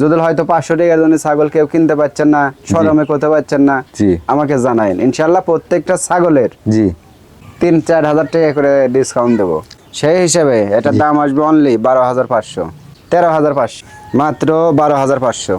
যদি হয়তো পাঁচশো টাকার জন্য ছাগল কেউ কিনতে পারছেন না সরমে করতে পারছেন না জি। আমাকে জানাইন। ইনশাল্লাহ প্রত্যেকটা ছাগলের জি। তিন চার হাজার টাকা করে ডিসকাউন্ট দেবো। সেই হিসেবে এটার দাম আসবে অনলি বারো হাজার পাঁচশো তেরো হাজার পাঁচশো মাত্র বারো হাজার পাঁচশো।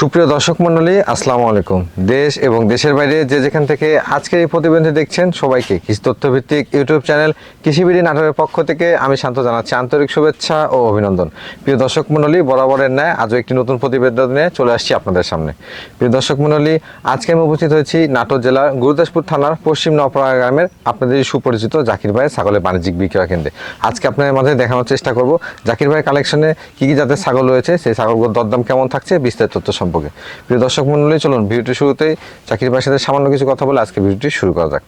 সুপ্রিয় দর্শক মণ্ডলী, আসসালামু আলাইকুম। দেশ এবং দেশের বাইরে যে যেখান থেকে আজকের এই প্রতিবেদনটি দেখছেন, সবাইকে কৃষি তথ্যভিত্তিক ইউটিউব চ্যানেল, কৃষিবিড়ি নাটকের পক্ষ থেকে আমি শান্ত জানাচ্ছি আন্তরিক শুভেচ্ছা ও অভিনন্দন। প্রিয় দর্শক মণ্ডলী, বরাবরের ন্যায় আজও একটি নতুন প্রতিবেদন চলে আসছি আপনাদের সামনে। প্রিয় দর্শক মণ্ডলী, আজকে আমি উপস্থিত হয়েছি নাটোর জেলার গুরুদাসপুর থানার পশ্চিম নওপাড়া গ্রামের আপনাদের সুপরিচিত জাকির ভাইয়ের ছাগলের বাণিজ্যিক বিক্রয় কেন্দ্রে। আজকে আপনাদের মাঝে দেখানোর চেষ্টা করব জাকির ভাইয়ের কালেকশনে কী কী জাতের ছাগল রয়েছে, সেই ছাগলগুলোর দরদাম কেমন থাকছে, বিস্তারিত তথ্য সম্পর্কে। প্রিয় দর্শক মন্ডলী চলুন ভিডিওটি শুরুতেই জাকির ভাইয়ের সাথে সামান্য কিছু কথা বলে আজকে ভিডিওটি শুরু করা যাক।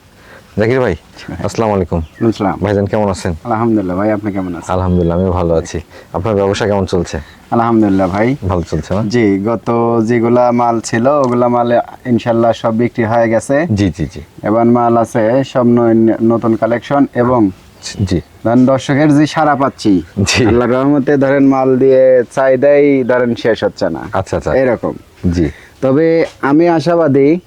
জাকির ভাই আসসালামু আলাইকুম। আসসালাম ভাইজান কেমন আছেন? আলহামদুলিল্লাহ ভাই আপনি কেমন আছেন? আলহামদুলিল্লাহ আমি ভালো আছি। আপনার ব্যবসা কেমন চলছে? আলহামদুলিল্লাহ ভাই। ভালো চলছে না? জি গত যেগুলা মাল ছিল ওগুলা মাল ইনশাল্লাহ সব বিক্রি হয়ে গেছে। জি জি জি। এবার মাল আছে সব নতুন কালেকশন এবং জি। ধরেন দর্শকের যে সারা পাচ্ছি জি। আল্লাহ রহমতে ধরেন মাল দিয়ে চাহিদাই ধরেন শেষ হচ্ছে না। আচ্ছা আচ্ছা। এরকম। জি। তবে আমি আশাবাদী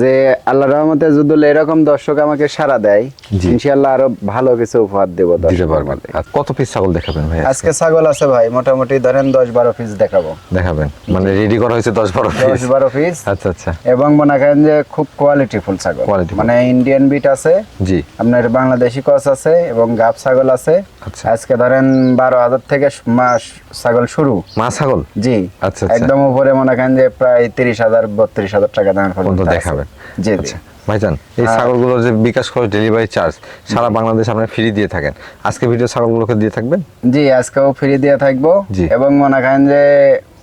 যে আল্লাহ রহমতে যদি এরকম দর্শক আমাকে সারা দেয় জি। ইনশাল্লাহ আরও ভালো কিছু উপহার দেবো দিতে পারবেন। কত পিস ছাগল দেখাবেন ভাই আজকে? ছাগল আছে ভাই মোটামুটি ধরেন দশ বারো পিস দেখাবো। দেখাবেন। মানে রেডি করা হয়েছে দশ বারো দশ বারো পিস আচ্ছা আচ্ছা। এবং মনে করেন যে খুব কোয়ালিটি ফুল ছাগল। মানে ইন্ডিয়ান বিট আছে জি। আপনার বাংলাদেশি কস আছে এবং গাব ছাগল আছে। আচ্ছা। আজকে ধরেন বারো হাজার থেকে মাস ছাগল শুরু। মা ছাগল? জি। আচ্ছা, আচ্ছা। একদম উপরে মনে করেন যে প্রায় তিরিশ হাজার বত্রিশ হাজার টাকা দামের পর্যন্ত দেখাবেন জি আচ্ছা ভাইজান এই ছাগলগুলো ছাগলগুলোর যে বিকাশ খরচ ডেলিভারি চার্জ সারা বাংলাদেশ আপনারা ফ্রি দিয়ে থাকেন। আজকে ভিডিও ছাগলগুলোকে দিয়ে থাকবেন? জি আজকেও ফ্রি দিয়ে থাকব। এবং মনে করেন যে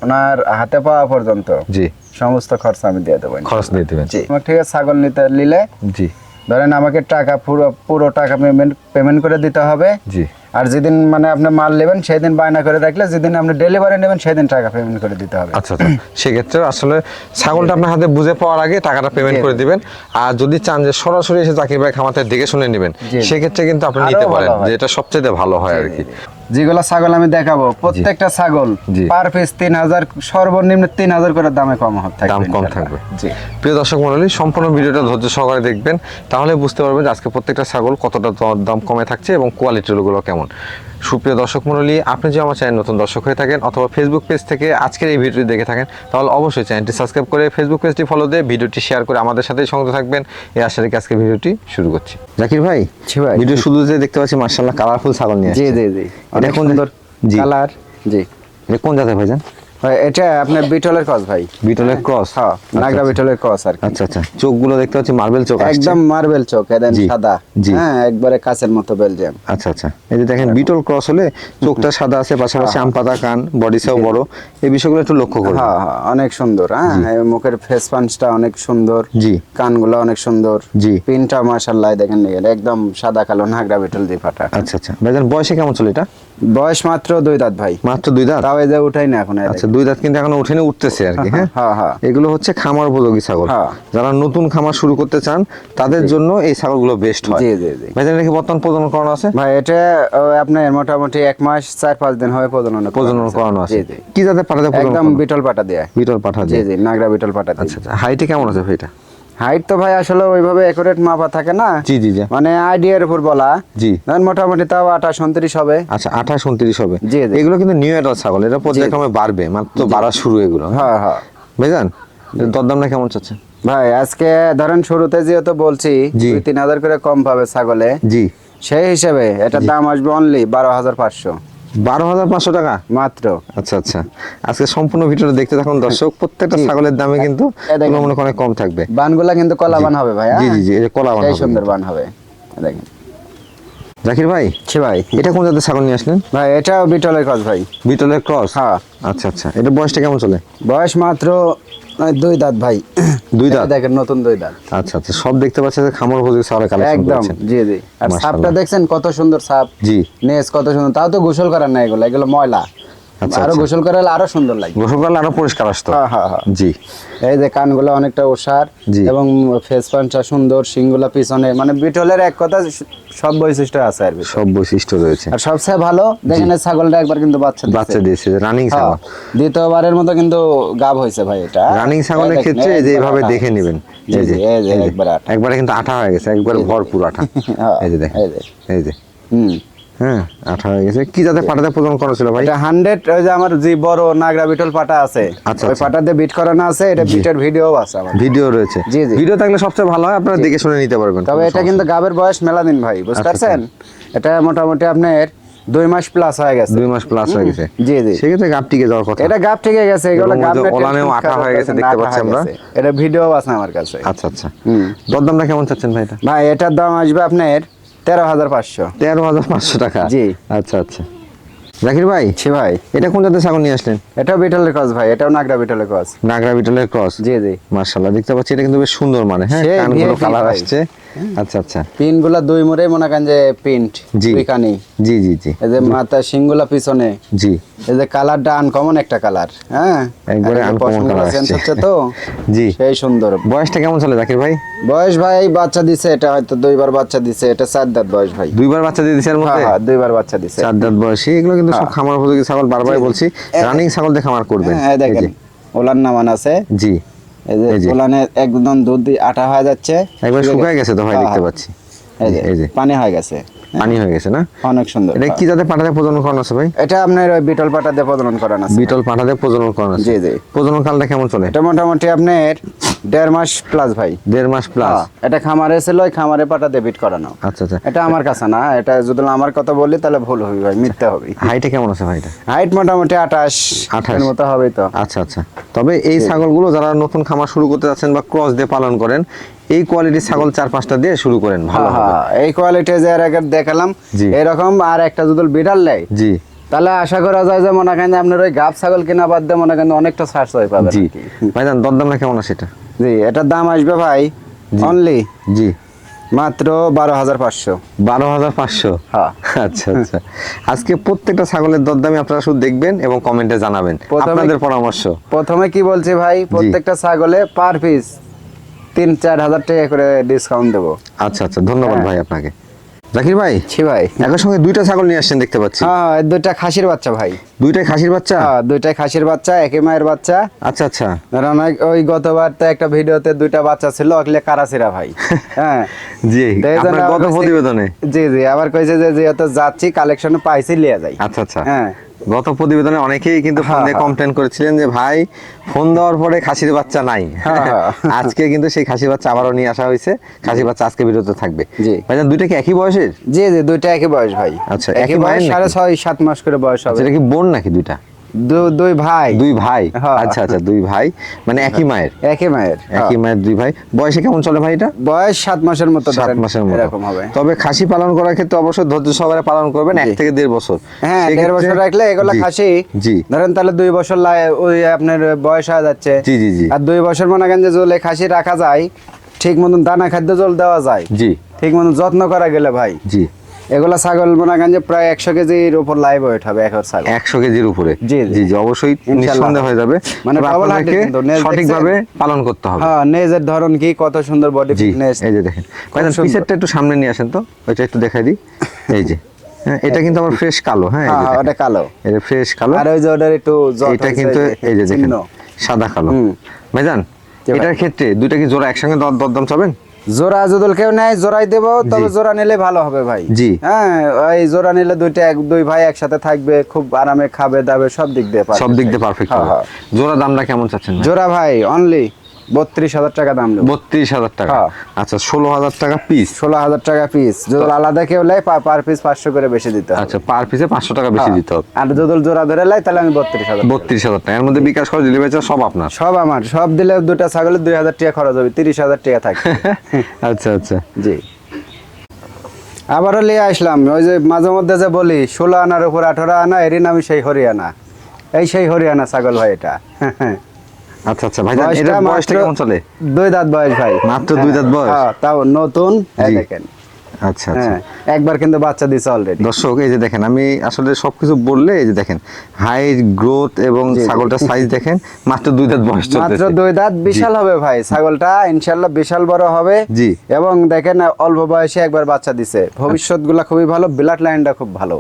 ওনার হাতে পাওয়া পর্যন্ত জি। সমস্ত খরচ আমি দিয়ে দেবো খরচ দিয়ে দেবেন। জি। ঠিক আছে ছাগল নিতে নিলে জি। ধরেন আমাকে টাকা পুরো পুরো টাকা পেমেন্ট পেমেন্ট করে দিতে হবে। জি। আর যেদিন মানে আপনি মাল নেবেন সেই দিন বায়না করে রাখলে যেদিন আপনি ডেলিভারি নেবেন সেই দিন টাকা পেমেন্ট করে দিতে হবে। আচ্ছা আচ্ছা। সেক্ষেত্রে আসলে ছাগলটা আপনার হাতে বুঝে পাওয়ার আগে টাকাটা পেমেন্ট করে দিবেন। আর যদি চান যে সরাসরি এসে চাকরি ভাই খামাতে দেখে শুনে নেবেন। সেক্ষেত্রে কিন্তু আপনি নিতে পারেন যে যেটা সবচেয়ে ভালো হয় আর কি। যেগুলো ছাগল আমি দেখাবো প্রত্যেকটা ছাগল পার পিস তিন হাজার সর্বনিম্ন তিন হাজার করে দামে কম থাকবে দাম কম থাকবে। জি। প্রিয় দর্শক মন্ডলী সম্পূর্ণ ভিডিওটা ধৈর্য সহকারে দেখবেন। তাহলে বুঝতে পারবেন আজকে প্রত্যেকটা ছাগল কতটা দাম কমে থাকছে এবং কোয়ালিটিগুলো কেমন। সুপ্রিয় দর্শক মন্ডলী আপনি যদি আমার চ্যানেল নতুন দর্শক হয়ে থাকেন অথবা ফেসবুক পেজ থেকে আজকের এই ভিডিওটি দেখে থাকেন তাহলে অবশ্যই চ্যানেলটি সাবস্ক্রাইব করে ফেসবুক পেজটি ফলো দিয়ে ভিডিওটি শেয়ার করে আমাদের সাথে সংযুক্ত থাকবেন। এই আশা রেখে আজকে ভিডিওটি শুরু করছি। জাকির ভাই জি ভাই। ভিডিও শুরুতে দেখতে পাচ্ছি মার্শাল্লাহ কালারফুল ছাগল নিয়ে জি। জি জি। এটা অনেক কোন সুন্দর জি। কালার জি। এটা কোন জাতের ভাইজান ভাই, এটা আপনার বিটলের কস ভাই। বিটলের ক্রস হ্যাঁ নাগরা বিটলের কস আর আচ্ছা আচ্ছা। চোখগুলো দেখতে পাচ্ছি মার্বেল চোখ। একদম মার্বেল চোখ এদেন সাদা। হ্যাঁ একবারে কাচের মতো বেলজিয়াম আচ্ছা আচ্ছা। এই যে দেখেন বিটল ক্রস হলে চোখটা সাদা আছে পাশাপাশি আম পাতা কান বডি সাও বড়। এই বিষয়গুলো একটু লক্ষ্য করবেন হ্যাঁ হ্যাঁ অনেক সুন্দর। হ্যাঁ মুখের ফেস পাঞ্চটা অনেক সুন্দর। জি। কানগুলো অনেক সুন্দর। জি। পিনটা মাশাআল্লাহ দেখেন একদম সাদা কালো নাগরা বিটল দিয়ে ফাটা আচ্ছা আচ্ছা। ভাইজান বয়সে কেমন চলে এটা? বয়স মাত্র দুই দাঁত ভাই। মাত্র দুই দাঁত? তাও এই যে উঠাই না এখন আচ্ছা দুই দাঁত কিন্তু এখনও উঠেনি উঠতেছে আর কি হ্যাঁ হ্যাঁ? হ্যাঁ এগুলো হচ্ছে খামার উপযোগী ছাগল। হ্যাঁ। যারা নতুন খামার শুরু করতে চান তাদের জন্য এই ছাগলগুলো বেস্ট হয়। জি জি জি। ভাইজান এটা কি বর্তমান প্রজনন করানো আছে? ভাই এটা আপনার মোটামুটি এক মাস চার পাঁচ দিন হবে প্রজনন প্রজনন করানো আছে। জি জি। কি জাতের পাঠাতে একদম বিটল পাটা দেয়। বিটল পাঠা জি জি নাগরা বিটল পাটা আচ্ছা আচ্ছা। হাইটে কেমন আছে ভাইটা? হাইট তো ভাই আসলে ওইভাবে একুরেট মাপা থাকে না। জি জি জি। মানে আইডিয়ার উপর বলা। জি। ধরেন মোটামুটি তাও আঠাশ উনত্রিশ হবে। আচ্ছা আঠাশ উনত্রিশ হবে। জি। এগুলো কিন্তু নিউ এডাল ছাগল এটা পর্যায়ক্রমে বাড়বে। মাত্র বাড়া শুরু এগুলো। হ্যাঁ হ্যাঁ। ভাইজান দরদামটা কেমন চাচ্ছে? ভাই আজকে ধরেন শুরুতে যেহেতু বলছি। দুই তিন হাজার করে কম পাবে ছাগলে। জি। সেই হিসেবে এটার দাম আসবে অনলি বারো হাজার পাঁচশো। বারো হাজার পাঁচশো টাকা মাত্র। আচ্ছা আচ্ছা। আজকে সম্পূর্ণ ভিডিওটা দেখতে থাকুন দর্শক। প্রত্যেকটা ছাগলের দামে কিন্তু। অনেক কম থাকবে। বানগুলা কিন্তু কলা বান হবে ভাই জি হ্যাঁ? জি জি এই কলা বানাবো সুন্দর বান হবে দেখেন। জাকির ভাই? ছি ভাই। এটা কোন জাতের ছাগল নিয়ে আসলেন? ভাই এটাও বিটলের কাজ ভাই। বিটলের ক্রস হ্যাঁ। আচ্ছা আচ্ছা। এটা বয়সটা কেমন চলে? বয়স মাত্র দুই দাঁত ভাই। দুই দাঁত? দেখেন নতুন দুই দাঁত। আচ্ছা আচ্ছা সব দেখতে পাচ্ছেন খামার উপযোগী সারা কালেকশন একদম জি জি। আর সাপটা দেখছেন কত সুন্দর সাপ। জি। নেস কত সুন্দর। তাও তো গোসল করার না এগুলো এগুলো ময়লা। আরও আচ্ছা। গোসল করালে আরও সুন্দর লাগবে গোসল করলে আরও পরিষ্কার আসতো। হ্যাঁ, হ্যাঁ, হ্যাঁ। জি। এই যে কানগুলো অনেকটা ওষার। এবং ফেস পাঞ্চটা সুন্দর সিংগুলা পিছনে মানে বিটলের এক কথা সব বৈশিষ্ট্য আছে আর সব বৈশিষ্ট্য রয়েছে। আর সবচেয়ে ভালো দেখেন ছাগলটা একবার কিন্তু বাচ্চা বাচ্চা দিয়েছে রানিং ছাগল। দ্বিতীয়বারের মতো কিন্তু গাব হয়েছে ভাই এটা। রানিং ছাগলের ক্ষেত্রে এই যে এইভাবে দেখে নেবেন। এই যে। একবার একবারে কিন্তু আঠা হয়ে গেছে একবারে ভরপুর আঠা। এই যে দেখেন। এই যে। হুম। হ্যাঁ আঠা হয়ে গেছে। কি যাতে পাটাতে প্রজনন করা ছিল ভাই? এটা হান্ড্রেড ওই যে আমার যে বড় নাগরা বিটল পাটা আছে আচ্ছা, ওই আচ্ছা। পাটাতে বিট করানো আছে এটা বিটের ভিডিও আছে আমার। ভিডিও রয়েছে। জি, জি। ভিডিও থাকলে সবচেয়ে ভালো হয় আপনারা দেখে শুনে নিতে পারবেন তবে এটা কিন্তু গাবের বয়স মেলা দিন ভাই বুঝতে আচ্ছা, পারছেন এটা মোটামুটি আপনার দুই মাস প্লাস হয়ে গেছে। দুই মাস প্লাস হয়ে গেছে। জি, জি। সেক্ষেত্রে গাপ টিকে যাওয়ার কথা। এটা গাব থেকে গেছে এগুলো ওলানেও আঠা হয়ে গেছে, দেখতে পাচ্ছি আমরা। এটা ভিডিও আছে আমার কাছে। আচ্ছা আচ্ছা। হুম। দরদামটা কেমন চাচ্ছেন ভাই এটা? ভাই এটার দাম আসবে আপনার তেরো হাজার পাঁচশো। তেরো হাজার পাঁচশো টাকা? জি। আচ্ছা আচ্ছা। জাকির ভাই? ভাই। এটা কোন জাতের ছাগল নিয়ে আসলেন? এটাও বিটলের কস ভাই এটাও নাগরা বিটলের নাগরা বিটলের ক্রস? জি দেখতে পাচ্ছি এটা কিন্তু বেশ সুন্দর মানে হ্যাঁ? কানগুলো কালার। আসছে। আচ্ছা আচ্ছা। পিনগুলা দুই মুড়ে মনে করেন যে প্রিন্ট জি। জি জি জি। এই যে মাথা পিছনে। জি। এই যে কালারটা আনকমন একটা কালার হ্যাঁ? একবারে। হচ্ছে তো জি। সেই সুন্দর। বয়সটা কেমন চলে জাকির ভাই? বয়স ভাই বাচ্চা দিছে এটা হয়তো দুইবার বাচ্চা দিছে এটা চার দাঁত বয়স ভাই। দুইবার বাচ্চা দিয়ে দিছে এর হ্যাঁ মধ্যে? হ্যাঁ দুইবার বাচ্চা দিছে। চার দাঁত বয়সী এগুলো কিন্তু সব খামার উপযোগী ছাগল বারবারই বলছি রানিং ছাগল দিয়ে খামার করবেন। হ্যাঁ দেখেন ওলার নামান আছে। জি। এই যে এই একদম দুধ দিয়ে আটা হয়ে যাচ্ছে। একবার শুকায় গেছে তো ভাই হ্যাঁ, দেখতে হ্যাঁ। পাচ্ছি। এই যে পানি হয়ে গেছে। পানি হয়ে গেছে না? অনেক সুন্দর এটা কি যাতে পাঠাতে প্রজনন করানো আছে ভাই? এটা আপনার ওই বিটল দিয়ে প্রজনন করানো আছে। বিটল পাঠাতে প্রজনন করানো আছে। জি জি। প্রজনন কালটা কেমন চলে? এটা মোটামুটি আপনার দেড় মাস প্লাস ভাই। দেড় মাস প্লাস হ্যাঁ, এটা খামারে ছিল ওই খামারে পাটা দিয়ে বিট করানো। আচ্ছা আচ্ছা। এটা আমার কাছে না এটা যদি আমার কথা বলি তাহলে ভুল হবে ভাই মিথ্যা হবে। হাইটে কেমন আছে ভাইটা হাইট মোটামুটি আঠাশ 28 এর মতো হবে তো। আচ্ছা আচ্ছা। তবে এই ছাগলগুলো যারা নতুন খামার শুরু করতে যাচ্ছেন বা ক্রস দিয়ে পালন করেন এই কোয়ালিটির ছাগল চার পাঁচটা দিয়ে শুরু করেন ভালো হ্যাঁ হ্যাঁ, এই কোয়ালিটি যে এর আগে দেখালাম। এরকম আর একটা যদি বিড়াল নেয় জি। তাহলে আশা করা যায় যে মনে করেন আপনার ওই গাব ছাগল কিনা বাদ দিয়ে মনে করেন অনেকটা সার্চ হয়ে পাবে জি ভাইজান দরদামটা কেমন আছে এটা? জি এটার দাম আসবে ভাই অনলি জি। মাত্র বারো হাজার পাঁচশো। বারো হাজার পাঁচশো? হ্যাঁ। আচ্ছা আচ্ছা। আজকে প্রত্যেকটা ছাগলের দরদামই আপনারা শুধু দেখবেন এবং কমেন্টে জানাবেন। আপনাদের পরামর্শ? প্রথমে কি বলছি ভাই প্রত্যেকটা ছাগলে পার পিস তিন চার হাজার টাকা করে ডিসকাউন্ট দেবো। আচ্ছা আচ্ছা। ধন্যবাদ হ্যাঁ। ভাই আপনাকে। জাকির ভাই? ছি ভাই। একই সঙ্গে দুইটা ছাগল নিয়ে আসছেন দেখতে পাচ্ছি। হ্যাঁ দুইটা খাসির বাচ্চা ভাই। দুইটাই খাসির বাচ্চা? হ্যাঁ দুইটাই খাসির বাচ্চা একই মায়ের বাচ্চা। আচ্ছা আচ্ছা। কারণ ওই- গতবার তো একটা ভিডিওতে দুইটা বাচ্চা ছিল ওগুলো কারাসিরা ভাই। হ্যাঁ। জি আপনার গত প্রতিবেদনে? জি জি আবার কইছে যে যেহেতু যাচ্ছি কালেকশন পাইছি লিয়ে যাই। আচ্ছা আচ্ছা। হ্যাঁ। গত প্রতিবেদনে অনেকেই কিন্তু ফোন হ্যাঁ, দিয়ে হ্যাঁ। কমপ্লেন করেছিলেন যে ভাই ফোন দেওয়ার পরে খাসির বাচ্চা নাই। হ্যাঁ। আজকে কিন্তু সেই খাসির বাচ্চা আবারও নিয়ে আসা হয়েছে। খাসির বাচ্চা আজকে বিরত থাকবে। জি। দুইটা কি একই বয়সের? জি জি দুইটা একই বয়স ভাই। আচ্ছা, একই বয়স সাড়ে ছয় সাত মাস করে বয়স হবে। এটা কি বোন নাকি দুইটা? দুই ভাই। দুই ভাই? হ্যাঁ। আচ্ছা আচ্ছা দুই ভাই। মানে একই মায়ের? একই মায়ের হ্যাঁ। একই মায়ের দুই ভাই। বয়সে কেমন চলে ভাই এটা? বয়স সাত মাসের মতো সাত মাসের মতো। এরকম হবে। তবে খাসি পালন করার ক্ষেত্রে অবশ্যই ধৈর্য সহকারে পালন করবেন এক থেকে দেড় বছর। হ্যাঁ দেড় বছর রাখলে এগুলো খাসি জি। ধরেন তাহলে দুই বছর ওই আপনার বয়স হয়ে যাচ্ছে। জি জি জি। আর দুই বছর মনে করেন যে জলে খাসি রাখা যায় ঠিক মতন দানা খাদ্য জল দেওয়া যায়। জি। ঠিক মতন যত্ন করা গেলে ভাই। জি। এগুলা ছাগল মনে করেন প্রায় একশো কেজির উপর লাইভ ওয়েট হবে একর ছাগল। একশো কেজির উপরে। জি, জি। জি অবশ্যই নিঃসন্দেহ হয়ে যাবে। মানে নেজ সঠিকভাবে পালন করতে হবে। হ্যাঁ নেজের ধরন কি কত সুন্দর বডি ফিটনেস এই যে দেখেন। সুন্দর। পিসেরটা একটু সামনে নিয়ে আসেন তো ওইটা একটু দেখাই দিই। এই যে হ্যাঁ এটা কিন্তু আমার ফ্রেশ কালো হ্যাঁ হ্যাঁ। ওটা কালো। এটা ফ্রেশ কালো। আর ওই যে ওটার একটু এটা কিন্তু এই যে দেখেন সাদা কালো। ভাইজান এটার ক্ষেত্রে দুইটা কি জোড়া একসঙ্গে দর দরদাম চাবেন? জোড়া যদি কেউ নেয় জোড়াই দেবো তবে জোড়া নিলে ভালো হবে ভাই। জি। হ্যাঁ ওই জোড়া নিলে দুইটা এক দুই ভাই একসাথে থাকবে খুব আরামে খাবে দাবে সব দিক দিয়ে সব দিক দিয়ে পারফেক্ট হ্যাঁ, হ্যাঁ। জোড়া দামটা কেমন চাচ্ছেন জোড়া ভাই অনলি বত্রিশ হাজার টাকা দাম নেব। বত্রিশ হাজার টাকা। হ্যাঁ। আচ্ছা ষোলো হাজার টাকা পিস ষোলো হাজার টাকা পিস যদি আলাদা কেউ লাই পার পিস পাঁচশো করে বেশি দিতে হবে। আচ্ছা পার পিসে পাঁচশো টাকা বেশি হ্যাঁ। দিতে হবে। আর যদি জোড়া ধরে লাই তাহলে আমি বত্রিশ হাজার বত্রিশ হাজার টাকা। এর মধ্যে বিকাশ খরচ ডেলিভারি চার্জ সব আপনার। সব আমার। সব দিলে দুটা ছাগলের দুই হাজার টাকা খরচ হবে। তিরিশ হাজার টাকা থাকবে। আচ্ছা আচ্ছা। জি। আবারও নিয়ে আসলাম। ওই যে মাঝে মধ্যে যে বলি ষোলো আনার উপর আঠারো আনা এরই নামই সেই হরিয়ানা। এই সেই হরিয়ানা ছাগল ভাই এটা। আচ্ছা আচ্ছা ভাই বয়সটা এটা বয়সটা কেমন চলে দুই দাঁত বয়স ভাই মাত্র দুই দাঁত বয়স? হ্যাঁ, তাও নতুন জি। দেখেন আচ্ছা আচ্ছা হ্যাঁ একবার কিন্তু বাচ্চা দিছে অলরেডি দর্শক এই যে দেখেন আমি আসলে সবকিছু বললে এই যে দেখেন হাইট গ্রোথ এবং। ছাগলটার সাইজ দেখেন মাত্র দুই দাঁত বয়স মাত্র দুই দাঁত বিশাল হবে ভাই ছাগলটা বিশাল বড় হবে জি। এবং দেখেন অল্প বয়সে একবার বাচ্চা দিছে ভবিষ্যৎ গুলা খুবই ভালো ব্লাড লাইনটা খুব ভালো।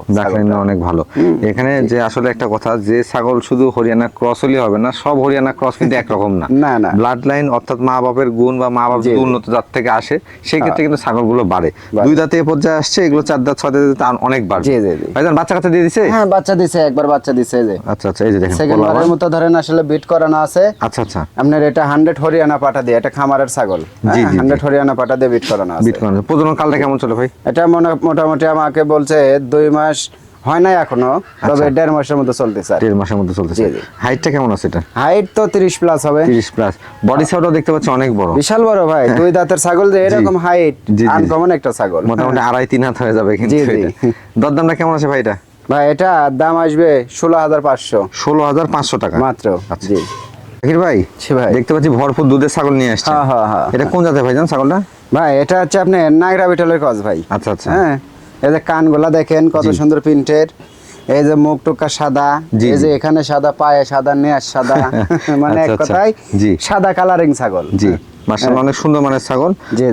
অনেক ভালো এখানে যে আসলে একটা কথা যে ছাগল শুধু হরিয়ানা ক্রস হলে হবে না সব হরিয়ানা ক্রস কিন্তু একরকম না না, না। ব্লাড লাইন অর্থাৎ মা বাপের গুণ বা মা বাপ। উন্নত জাত থেকে আসে সেই ক্ষেত্রে কিন্তু ছাগলগুলো বাড়ে। দুই দাঁতে পর্যায়ে আসছে এগুলো চার দাঁত ছয় দাঁতে অনেক বার জি, জি, জি। ভাইজান বাচ্চা কাচ্চা দিয়ে দিছে? হ্যাঁ বাচ্চা দিছে একবার বাচ্চা দিছে যে। আচ্ছা আচ্ছা এই যে দেখেন সেকেন্ড বারের মতো ধরেন আসলে বিট করানো আছে। আচ্ছা আচ্ছা। আপনার এটা হান্ড্রেড হরিয়ানা পাটা দিয়ে এটা খামারের ছাগল। জি, জি, হান্ড্রেড হরিয়ানা পাটা দিয়ে বিট করানো আছে। বিট করানো। প্রজনন কালটা কেমন চলে ভাই? এটা মনে- মোটামুটি আমাকে বলছে দুই মাস হয় নাই এখনও তবে আচ্ছা। দেড় মাসের মতো চলতেছে আর দেড় মাসের চলতেছে। হাইটটা কেমন আছে এটা? হাইট তো তিরিশ প্লাস হবে। তিরিশ প্লাস। বডি দেখতে পাচ্ছি অনেক বড়। বিশাল বড় ভাই দুই দাঁতের ছাগল যে এরকম হাইট। আনকমন একটা ছাগল। মোটামুটি আড়াই তিন হাত হয়ে যাবে কিন্তু। এটা। দরদামটা কেমন আছে ভাই এটা? ভাই এটা দাম আসবে ষোলো হাজার পাঁচশো। ষোলো হাজার পাঁচশো টাকা। মাত্র আচ্ছা। জি। জাকির ভাই ভাই। দেখতে পাচ্ছি ভরপুর দুধের ছাগল নিয়ে আসছে। হ্যাঁ, হ্যাঁ, হ্যাঁ। এটা কোন জাতের ভাই জান ছাগলটা? ভাই এটা হচ্ছে আপনি নাগরা বিটলের কস ভাই। আচ্ছা আচ্ছা। হ্যাঁ। এই যে কানগুলা দেখেন কত সুন্দর প্রিন্টের এই যে মুখ টুকা সাদা এই যে এখানে সাদা পায়ে সাদা নেয়ার সাদা। মানে এক আচ্ছা, আচ্ছা। কথায় সাদা কালারিং ছাগল। জি। মার্শাল্লাহ অনেক সুন্দর মানের ছাগল।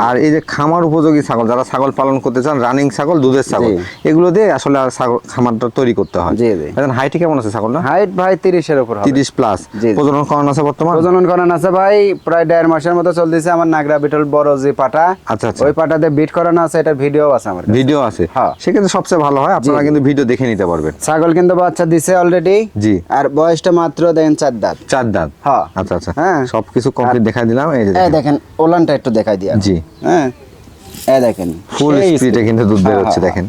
আর এই যে খামার উপযোগী ছাগল যারা ছাগল পালন করতে চান রানিং ছাগল দুধের ছাগল এগুলো দিয়ে আসলে ছাগল খামারটা তৈরি করতে হয়। জি, জি। এখন হাইটে কেমন আছে ছাগলটা হাইট ভাই তিরিশের উপর হবে। তিরিশ প্লাস জি, জি। প্রজনন আছে বর্তমান? প্রজনন আছে ভাই প্রায় দেড় মাসের মতো চলতেছে আমার নাগরা বিটল বড় যে পাটা। আচ্ছা, আচ্ছা। ওই পাটাতে বিট করানো আছে এটা ভিডিও আছে আমার ভিডিও আছে। হ্যাঁ। সেক্ষেত্রে সবচেয়ে ভালো হয় আপনারা কিন্তু ভিডিও দেখে নিতে পারবেন। ছাগল কিন্তু বাচ্চা দিছে অলরেডি জি। আর বয়সটা মাত্র দেন চার দাঁত। চার দাঁত। হ্যাঁ। আচ্ছা আচ্ছা। হ্যাঁ। সবকিছু কমপ্লিট দেখাই দিলাম এই যে এই দেখেন। ওলানটা একটু দেখাই দিয়া জি। হ্যাঁ? এই দেখেন ফুল স্পিডে কিন্তু দুধ হ্যাঁ, বেরোচ্ছে হ্যাঁ, দেখেন।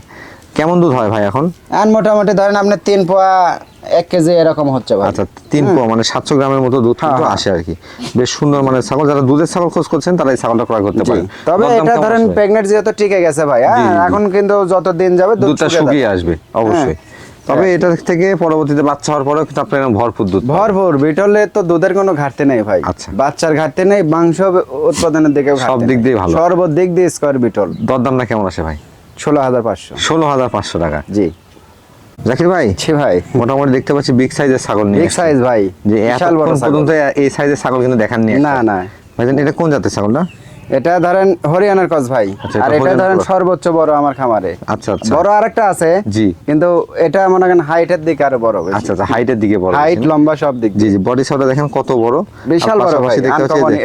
কেমন দুধ হয় ভাই এখন? আর মোটামুটি ধরেন আপনি তিন পোয়া এক কেজি এরকম হচ্ছে ভাই। আচ্ছা তিন পোয়া মানে সাতশো গ্রামের মতো দুধ কিন্তু হ্যাঁ, আসে আর কি বেশ সুন্দর মানে ছাগল যারা দুধের ছাগল খোঁজ করছেন তারা এই ছাগলটা ক্রয় করতে। পারেন। তবে এটা ধরেন? প্রেগনেন্ট যেহেতু টিকে গেছে ভাই হ্যাঁ। এখন কিন্তু যত দিন যাবে দুধটা শুকিয়ে আসবে অবশ্যই। তবে এটা থেকে পরবর্তীতে বাচ্চা হওয়ার পরেও কিন্তু আপনার ভরপুর দুধ ভরপুর বিটলে তো দুধের কোনো ঘাটতি নেই ভাই। আচ্ছা। বাচ্চার ঘাটতি নেই মাংস উৎপাদনের দিকে সব দিক দিয়ে ভালো। সর্বদিক দিয়ে স্কোয়ার বিটল। দরদামটা কেমন আসে ভাই? ষোলো হাজার পাঁচশো। ষোলো হাজার পাঁচশো টাকা। জি। জাকির ভাই? ছি ভাই। মোটামুটি দেখতে পাচ্ছি বিগ সাইজের ছাগল নিয়ে বিগ সাইজ ভাই। যে বিশাল বড় ছাগল। পর্যন্ত এই সাইজের ছাগল কিন্তু দেখান নিয়ে না। না ভাইজান এটা কোন জাতের ছাগলটা? এটা ধরেন হরিয়ানার কস ভাই। আচ্ছা, আর এটা ধরেন সর্বোচ্চ বড় আমার খামারে। আচ্ছা আচ্ছা। বড় আরেকটা আছে জি। কিন্তু এটা মনে করেন হাইটের দিকে আরও বড়। আচ্ছা আচ্ছা হাইটের দিকে বড় হাইট লম্বা সব দিক জি জি বডি সাইডটা দেখেন কত বড়। বিশাল বড় ভাই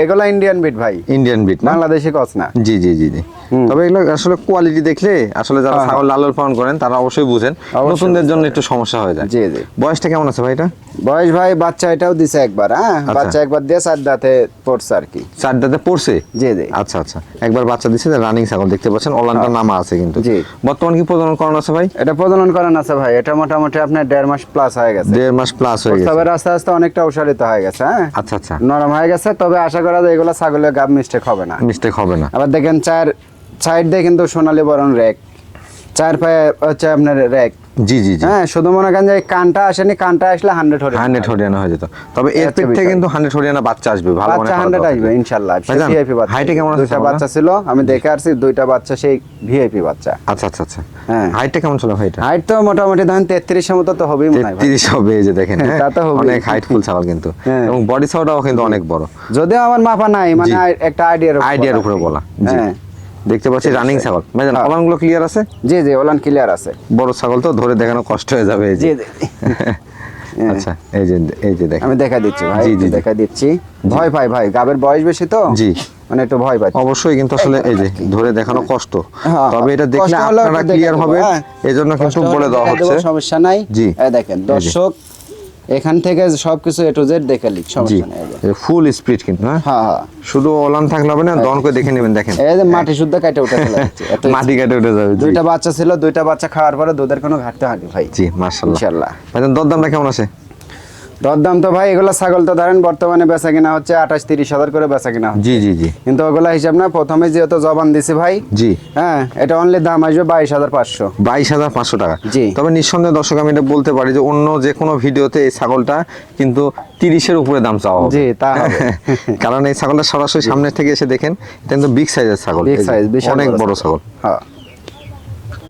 এগুলো ইন্ডিয়ান বিট ভাই। ইন্ডিয়ান বিট বাংলাদেশি কস না। জি জি জি জি। তবে এগুলো আসলে কোয়ালিটি দেখলে আসলে যারা হ্যাঁ, ছাগল লালন পালন করেন তারা অবশ্যই বুঝেন। নতুনদের জন্য একটু সমস্যা হয়ে যায়। জি জি। বয়সটা কেমন আছে ভাই এটা? বয়স ভাই বাচ্চা এটাও দিছে একবার হ্যাঁ? আচ্ছা। বাচ্চা একবার দিয়ে চার দাঁতে পড়ছে আর কি। চার দাঁতে পড়ছে? জি জি। আচ্ছা আচ্ছা। একবার বাচ্চা দিচ্ছে রানিং ছাগল দেখতে পাচ্ছেন? ওলানটা নামা আছে কিন্তু। জি। বর্তমান কি প্রজনন করানো আছে ভাই? এটা প্রজনন করান আছে ভাই। এটা মোটামুটি আপনার দেড় মাস প্লাস হয়ে গেছে। দেড় মাস প্লাস হয়ে গেছে। তবে আস্তে আস্তে অনেকটা উৎসারিত হয়ে গেছে হ্যাঁ? আচ্ছা আচ্ছা। নরম হয়ে গেছে তবে আশা করা যায় এগুলো ছাগলের গাব মিস্টেক হবে না। মিস্টেক হবে না। আবার দেখেন চার সাইড দিয়ে কিন্তু সোনালী বরণ র্যাক চার পায়ে হচ্ছে আপনার র্যাক জি জি হ্যাঁ শুধু মনে করেন যে কানটা আসেনি কানটা আসলে হান্ড্রেড হরে হান্ড্রেড হরিয়ানা হয়ে যেত। তবে এর পেট থেকে কিন্তু হান্ড্রেড হরিয়ানা বাচ্চা আসবে ভালো বাচ্চা হান্ড্রেড আসবে ইনশাল্লাহ। ভিআইপি বাচ্চা। এ কেমন দুইটা বাচ্চা ছিল আমি দেখে আসছি দুইটা বাচ্চা সেই ভিআইপি বাচ্চা। আচ্ছা আচ্ছা আচ্ছা। হ্যাঁ। হাইটটা কেমন ছিল হাইট তো মোটামুটি ধরেন তেত্রিশের মতো তো হবেই মনে হয় তেত্রিশ হবে এই যে দেখেন হ্যাঁ, হ্যাঁ, তা তো হবেই। অনেক হাইটফুল ছাগল কিন্তু। হ্যাঁ। এবং বডি সাউটাও কিন্তু অনেক বড়। যদিও আমার মাপা নাই মানে একটা আইডিয়ার আইডিয়ার উপরে বলা। হ্যাঁ। দেখতে পাচ্ছি রানিং ছাগল। ভাইজান হ্যাঁ। ফলানগুলো ক্লিয়ার আছে? জি জি ওলান ক্লিয়ার আছে। বড় ছাগল তো ধরে দেখানো কষ্ট হয়ে যাবে জি জি। হ্যাঁ। আচ্ছা এই যে এই যে দেখেন। আমি দেখা দিচ্ছি ভাই জি, জি, দেখা দিচ্ছি। ভয় পাই ভাই গাবের বয়স বেশি তো? জি। মানে একটু ভয় পাই। অবশ্যই কিন্তু আসলে এই যে ধরে দেখানো কষ্ট। হ্যাঁ, তবে এটা দেখলে আপনারা ক্লিয়ার হবে দেবো, হ্যাঁ। এই জন্য কিন্তু বলে দেওয়া হচ্ছে। সমস্যা নাই। জি। দেখেন দর্শক এখান থেকে সবকিছু এ টু জেড দেখে লিখ সমস্যা নেই ফুল স্পিড কিন্তু হ্যাঁ? হ্যাঁ হ্যাঁ। শুধু ওলান থাকলে হবে না দন করে দেখে নেবেন দেখেন। এই যে মাটি শুদ্ধ কাটে উঠে চলে যাচ্ছে মাটি কাটে উঠে যাবে দুইটা বাচ্চা ছিল দুইটা বাচ্চা খাওয়ার পরে দুধের কোনো ঘাটতি হয়নি ভাই। জি মাশাআল্লাহ। ইনশাল্লাহ ভাইজান দরদামটা কেমন আছে? দরদাম তো ভাই এগুলো ছাগল তো ধরেন বর্তমানে বেচা কিনা হচ্ছে আঠাশ তিরিশ হাজার করে বেচা কিনা জি জি জি। কিন্তু ওগুলা হিসাব না প্রথমে যেহেতু জবান দিছি ভাই জি। হ্যাঁ এটা অনলি দাম আসবে বাইশ হাজার পাঁচশো। বাইশ হাজার পাঁচশো টাকা। জি। তবে নিঃসন্দেহে দর্শক আমি এটা বলতে পারি যে অন্য যে কোনো ভিডিওতে এই ছাগলটা কিন্তু তিরিশের উপরে দাম চাওয়া হবে। জি তা কারণ এই ছাগলটা সরাসরি সামনে থেকে এসে দেখেন এটা কিন্তু বিগ সাইজের ছাগল। Big সাইজ অনেক বড় বড় ছাগল। হ্যাঁ।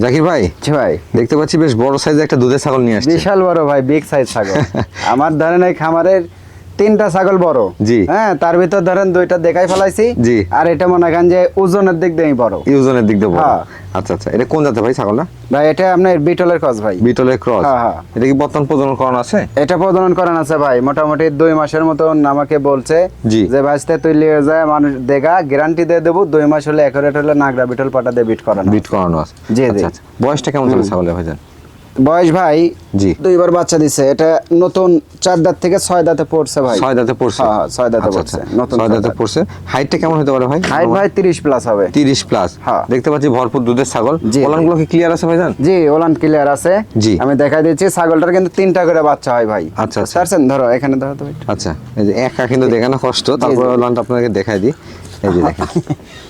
জাকির ভাই? জি ভাই। দেখতে পাচ্ছি বেশ বড় সাইজের একটা দুধের ছাগল নিয়ে আসছে। বিশাল বড় ভাই বিগ সাইজ ছাগল। আমার ধরেন এই খামারের তিনটা ছাগল বড়। জি। হ্যাঁ তার ভিতর ধরেন দুইটা দেখাই ফেলাইছি। জি। আর এটা মনে করেন যে ওজনের দিক দিয়ে বড়। ইউজনের দিক দিয়ে বড়। হ্যাঁ। আচ্ছা আচ্ছা। এটা কোন জাতের ভাই ছাগলটা? ভাই এটা আপনার বিটলের কস ভাই। বিটলের ক্রস। হ্যাঁ, হ্যাঁ। এটা কি বর্তমান প্রজনন করানো আছে? এটা প্রজনন করান আছে ভাই। মোটামুটি দুই মাসের মতন আমাকে বলছে জি। যে ভাইস্তে তুই লিয়ে যায় মানুষ দেখা গ্যারান্টি দিয়ে দেবো। দুই মাস হলে একুরেট হলে নাগরা বিটল পাটা দিয়ে বিট করানো বিট করানো আছে। জি, জি। আচ্ছা আচ্ছা। বয়সটা কেমন চলে ছাগলের ভাইজান? বয়স ভাই জি। দুইবার বাচ্চা দিছে এটা নতুন চার দাঁত থেকে ছয় দাঁতে পড়ছে ভাই। ছয় দাঁতে পড়ছে? হ্যাঁ, হ্যাঁ, ছয় দাঁতে আচ্ছা, পড়ছে, আচ্ছা। নতুন ছয় দাঁতে পড়ছে। হাইটটা কেমন হতে পারে ভাই? হাইট ভাই তিরিশ প্লাস হবে। তিরিশ প্লাস হ্যাঁ। দেখতে পাচ্ছি ভরপুর দুধের ছাগল। জি। ওলানগুলো কি ক্লিয়ার আছে ভাইজান? জি ওলান ক্লিয়ার আছে। জি। আমি দেখাই দিচ্ছি ছাগলটার কিন্তু তিনটা করে বাচ্চা হয় ভাই। আচ্ছা, আচ্ছা। ধরো এখানে ধরো তো। আচ্ছা এই যে একা কিন্তু দেখানো কষ্ট। তারপরে ওলানটা আপনাকে দেখাই দিই। এই যে দেখেন।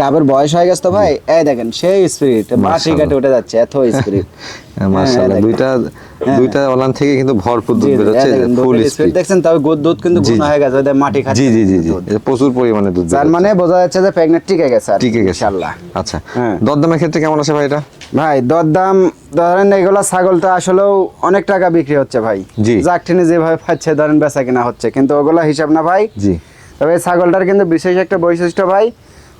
গাবের বয়স হয়ে গেছে তো ভাই? এই দেখেন সেই স্পিরিট মাটি কাটে উঠে যাচ্ছে এত স্পিরিট মাশাআল্লাহ। দুইটা দুইটা ওলান থেকে কিন্তু ভরপুর দুধ এই দেখেন, ফুল স্পিড দেখছেন তবে দুধ কিন্তু ঘন হয়ে গেছে ওদের মাটি খাচ্ছে। জি জি জি জি এটা প্রচুর পরিমাণে দুধ তার মানে বোঝা যাচ্ছে যে প্রেগনেন্ট টিকে গেছে আর টিকে গেছে। ইনশাআল্লাহ। আচ্ছা। হ্যাঁ। দরদামের ক্ষেত্রে কেমন আছে ভাই এটা? ভাই দরদাম ধরেন এগুলা ছাগল তো আসলেও অনেক টাকা বিক্রি হচ্ছে ভাই। জি। যাক যেভাবে পাচ্ছে ধরেন বেচা কিনা হচ্ছে। কিন্তু ওগুলা হিসাব না ভাই। জি। তবে ছাগলটার কিন্তু বিশেষ একটা বৈশিষ্ট্য ভাই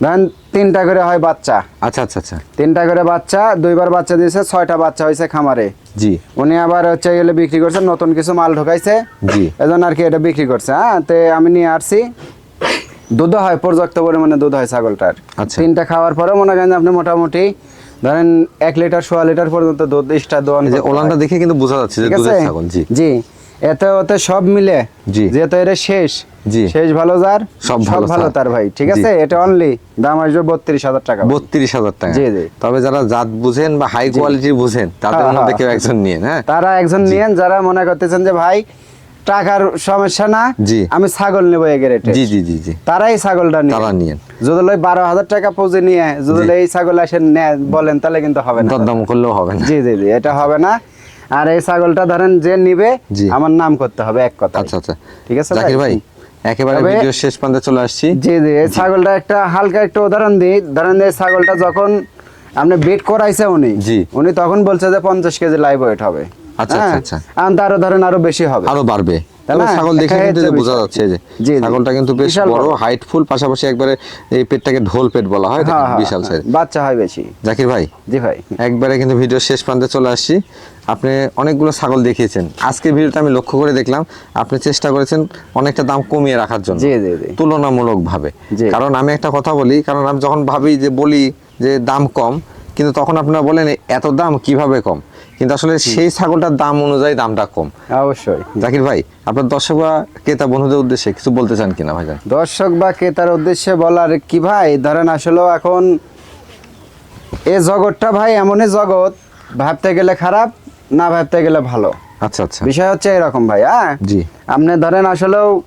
ধরেন তিনটা করে হয় বাচ্চা। আচ্ছা আচ্ছা আচ্ছা। তিনটা করে বাচ্চা দুইবার বাচ্চা দিয়েছে ছয়টা বাচ্চা হয়েছে খামারে। জি। উনি আবার হচ্ছে গেলে বিক্রি করছে নতুন কিছু মাল ঢোকাইছে। জি। এজন্য আর কি এটা বিক্রি করছে হ্যাঁ? তে আমি নিয়ে আসছি। দুধ হয় পর্যাপ্ত পরিমাণে দুধ হয় ছাগলটার। আচ্ছা। তিনটা খাওয়ার পরে মনে করেন আপনি মোটামুটি ধরেন এক লিটার সোয়া লিটার পর্যন্ত দুধ ইস্টা দোয়ান যে করতে ওলানটা দেখে কিন্তু বোঝা যাচ্ছে যে ঠিক দুধের আছে ছাগল জি। জি। এতে ওতে সব মিলে জি। যেহেতু এটা শেষ জি। শেষ ভালো যার সব ভালো ভালো তার। ভাই ঠিক আছে? এটা অনলি দাম আসবে বত্রিশ হাজার টাকা বত্রিশ হাজার টাকা। জি, জি। তবে যারা জাত বুঝেন বা হাই কোয়ালিটির বুঝেন তাদের হ্যাঁ, মধ্যে হ্যাঁ। কেউ একজন নিয়ে হ্যাঁ? তারা একজন নিয়েন যারা মনে করতেছেন যে ভাই টাকার সমস্যা না জি। আমি ছাগল নেব এগে রেটে জি জি জি জি। তারাই ছাগলটা নিয়ে। তারা নিয়েন। যদি লই বারো হাজার টাকা পুঁজি নিয়ে যদি এই ছাগল এসে নেয় বলেন তাহলে কিন্তু হবে না। দরদাম করলেও হবে না। জি জি জি এটা হবে না। আর এই ছাগলটা ধরেন যে নিবে আমার নাম করতে হবে এক কথা আচ্ছা আচ্ছা। ঠিক আছে জাকির ভাই? একেবারে ভিডিও শেষ প্রান্তে চলে আসছি। জি জি এই ছাগলটা একটা হালকা একটা উদাহরণ দিই। ধরেন এই ছাগলটা যখন আপনি বেট করাইছে উনি জি। উনি তখন বলছে যে পঞ্চাশ কেজি লাইভ ওয়েট হবে। আচ্ছা, হ্যাঁ? আচ্ছা, আর তারও ধরেন আরও বেশি হবে। আরও বাড়বে। ছাগল দেখে কিন্তু যে বোঝা যাচ্ছে যে। ছাগলটা কিন্তু বেশ বড়। হাইটফুল পাশাপাশি একবারে এই পেটটাকে ঢোল পেট বলা হয় হ্যাঁ, হ্যাঁ, বিশাল হ্যাঁ, সাইজ বাচ্চা হয় বেশি। জাকির ভাই জি ভাই। একবারে কিন্তু ভিডিও শেষ প্রান্তে চলে আসছি। আপনি অনেকগুলো ছাগল দেখিয়েছেন। আজকের ভিডিওটা আমি লক্ষ্য করে দেখলাম আপনি চেষ্টা করেছেন অনেকটা দাম কমিয়ে রাখার জন্য। জি জি জি। তুলনামূলক ভাবে কারণ আমি একটা কথা বলি কারণ আমি যখন ভাবি যে বলি যে দাম কম কিন্তু তখন আপনারা বলেন এত দাম কীভাবে কম? কিন্তু আসলে সেই ছাগলটার দাম অনুযায়ী দামটা কম। অবশ্যই। জাকির ভাই আপনার দর্শক বা ক্রেতা বন্ধুদের উদ্দেশ্যে কিছু বলতে চান কিনা ভাই দর্শক বা ক্রেতার উদ্দেশ্যে বলার কি ভাই? ধরেন আসলে এখন এ জগৎটা ভাই এমনই জগৎ ভাবতে গেলে খারাপ না ভাবতে গেলে ভালো। আচ্ছা আচ্ছা। বিষয় হচ্ছে এরকম ভাই হ্যাঁ? জি। আপনি ধরেন আসলেও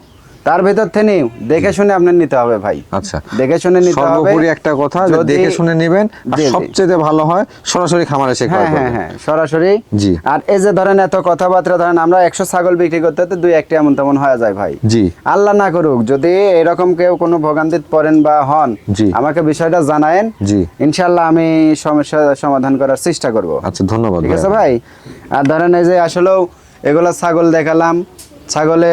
তার ভেতর থেকে দেখে শুনে আপনার নিতে হবে ভাই। আচ্ছা। দেখে শুনে নিতে হবে। সর্বোপরি একটা কথা যে দেখে শুনে নেবেন আর। সবচেয়ে ভালো হয় সরাসরি খামারে এসে ক্রয় হ্যাঁ হ্যাঁ হ্যাঁ সরাসরি। জি। আর এই যে ধরেন এত কথাবার্তা ধরেন আমরা একশো ছাগল বিক্রি করতে তো দুই একটা এমন তেমন হয়ে যায় ভাই। জি। আল্লাহ না করুক যদি এরকম কেউ কোনো ভোগান্তিত পড়েন বা হন জি। আমাকে বিষয়টা জানায়েন। জি। ইনশাল্লাহ আমি সমস্যা সমাধান করার চেষ্টা করব। আচ্ছা ধন্যবাদ ঠিক আছে ভাই? আর ধরেন এই যে আসলেও এগুলো ছাগল দেখালাম ছাগলে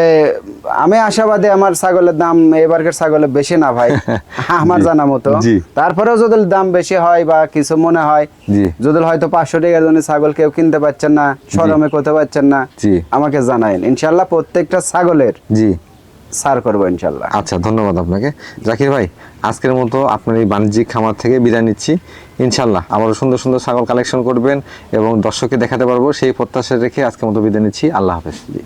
আমি আশাবাদী আমার ছাগলের দাম এবারকার ছাগলে বেশি না ভাই। আমার জানা মতো। তারপরেও যদি দাম বেশি হয় বা কিছু মনে হয় যদি হয়তো পাঁচশো টাকার জন্য ছাগল কেউ কিনতে পারছেন না সরমে করতে পারছেন না জি। আমাকে জানায়েন ইনশাল্লাহ প্রত্যেকটা ছাগলের জি। সার করব ইনশাল্লাহ আচ্ছা ধন্যবাদ আপনাকে। জাকির ভাই আজকের মতো আপনার এই বাণিজ্যিক খামার থেকে বিদায় নিচ্ছি। ইনশাল্লাহ আবারও সুন্দর সুন্দর ছাগল কালেকশন করবেন এবং দর্শককে দেখাতে পারব। সেই প্রত্যাশা রেখে আজকের মতো বিদায় নিচ্ছি। আল্লাহ হাফেজ। জি